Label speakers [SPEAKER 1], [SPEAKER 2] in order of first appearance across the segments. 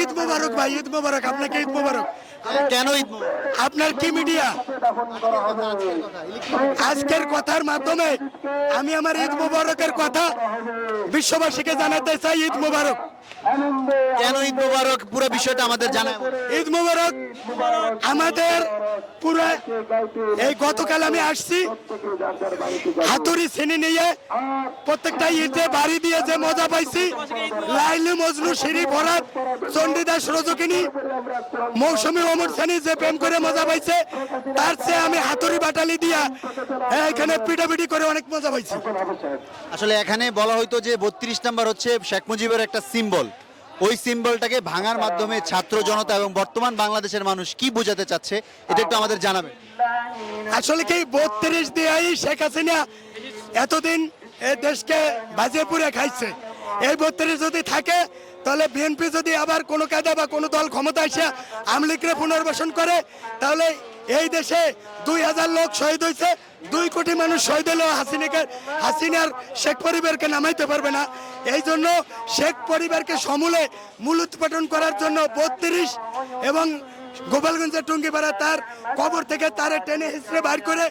[SPEAKER 1] ঈদ মোবারক ভাই ঈদ মোবারক আপনাকে ঈদ মোবারক।
[SPEAKER 2] কেন ঈদ?
[SPEAKER 1] আপনার কি মিডিয়া? আজকের কথার মাধ্যমে আমি আমার ঈদ মোবারকের কথা বিশ্ববাসীকে জানাতে চাই ঈদ মোবারক।
[SPEAKER 2] কেন ঈদ মোবারক? পুরো বিষয়টা আমাদের জানায়।
[SPEAKER 1] ঈদ মোবারক আমাদের পুরো এই গতকাল আমি আসছি হাতুড়ি শ্রেণি নিয়ে প্রত্যেকটা ঈদে বাড়ি দিয়ে যে মজা পাইছি লাইলি মজনু সিঁড়ি ভরাত চণ্ডীদাস রজকিনী মৌসুমী অমর শ্রেণি যে প্রেম করে মজা পাইছে তার চেয়ে আমি হাতুড়ি বাটালি দিয়া এখানে পিটাপিটি করে অনেক মজা পাইছি।
[SPEAKER 2] আসলে এখানে বলা হয়তো যে বত্রিশ নাম্বার হচ্ছে শেখ মুজিবের একটা সিম্বল। ওই সিম্বলটাকে ভাঙার মাধ্যমে ছাত্র জনতা এবং বর্তমান বাংলাদেশের মানুষ কি বোঝাতে চাচ্ছে এটা একটু আমাদের জানাবেন।
[SPEAKER 1] আসলে কি বত্রিশ দিয়েই শেখ হাসিনা এতদিন এই দেশকে বাজিয়ে পুড়ে খাইছে। এই বত্রিশ যদি থাকে তাহলে বিএনপি যদি আবার কোনো কায়দা বা কোনো দল ক্ষমতা এসে আমলিগরে পুনর্বাসন করে, তাহলে এই দেশে দুই হাজার লোক শহীদ হয়েছে, দুই কোটি মানুষ শহীদ হলেও হাসিনাকে হাসিনার শেখ পরিবারকে নামাইতে পারবে না। এই জন্য শেখ পরিবারকে সমূলে মূল উৎপাদন করার জন্য বত্রিশ এবং গোপালগঞ্জের টুঙ্গিপাড়া তার কবর থেকে তারে টেনে হিসড়ে বার করে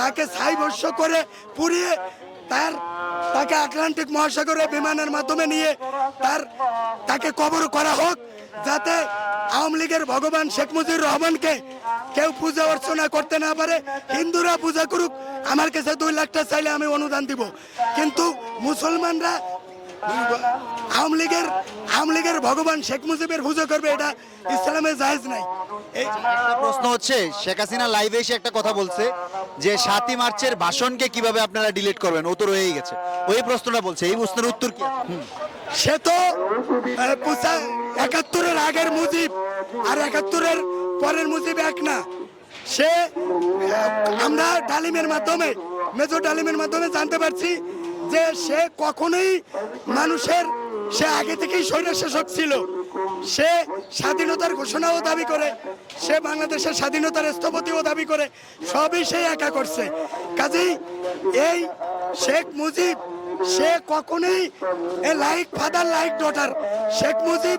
[SPEAKER 1] তাকে ভস্য করে পুড়িয়ে তার তাকে আটলান্টিক মহাসাগরে বিমানের মাধ্যমে নিয়ে তার, তাকে কবর করা হোক, যাতে আওয়ামী লীগের ভগবান শেখ মুজিবুর রহমানকে কেউ পূজা অর্চনা করতে না পারে। হিন্দুরা পূজা করুক, আমার কাছে দুই লাখটা চাইলে আমি অনুদান দিব। কিন্তু মুসলমানরা আওয়ামী লীগের আওয়ামী লীগের ভগবান শেখ মুজিবের পুজো করবে এটা ইসলামে জায়েজ নাই। এই
[SPEAKER 2] একটা প্রশ্ন হচ্ছে শেখ হাসিনা লাইভে এসে একটা কথা বলছে যে সাতই মার্চের ভাষণকে কীভাবে আপনারা ডিলিট করবেন? ও তো রয়েই গেছে। ওই প্রশ্নটা বলছে এই প্রশ্নের উত্তর কি?
[SPEAKER 1] সে তো একাত্তরের আগের মুজিব আর একাত্তরের পরের মুজিব এক না। সে আমরা ডালিমের মাধ্যমে মেজর ডালিমের মাধ্যমে জানতে পারছি যে সে কখনোই মানুষের, সে আগে থেকেই সৈন্য শাসক ছিল। সে স্বাধীনতার ঘোষণাও দাবি করে, সে বাংলাদেশের স্বাধীনতার স্থপতিও দাবি করে, সবই সে একা করছে। কাজেই এই শেখ মুজিব, সে কখনোই a like father, like daughter, Sheikh Mujib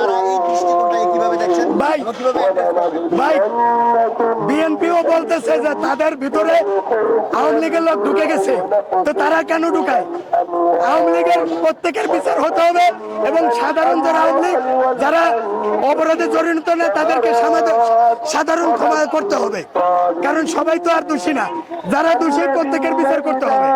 [SPEAKER 1] ভাই। ভাই বিএনপিও বলতেছে যে তাদের ভিতরে আওয়ামী লীগের লোক ঢুকে গেছে। তো তারা কেন ঢুকায়? আওয়ামী লীগের প্রত্যেকের বিচার হতে হবে এবং সাধারণ যারা আওয়ামী লীগ, যারা অপরাধে জড়িত না, তাদেরকে সাধারণ ক্ষমা করতে হবে। কারণ সবাই তো আর দোষী না। যারা দোষী, প্রত্যেকের বিচার করতে হবে।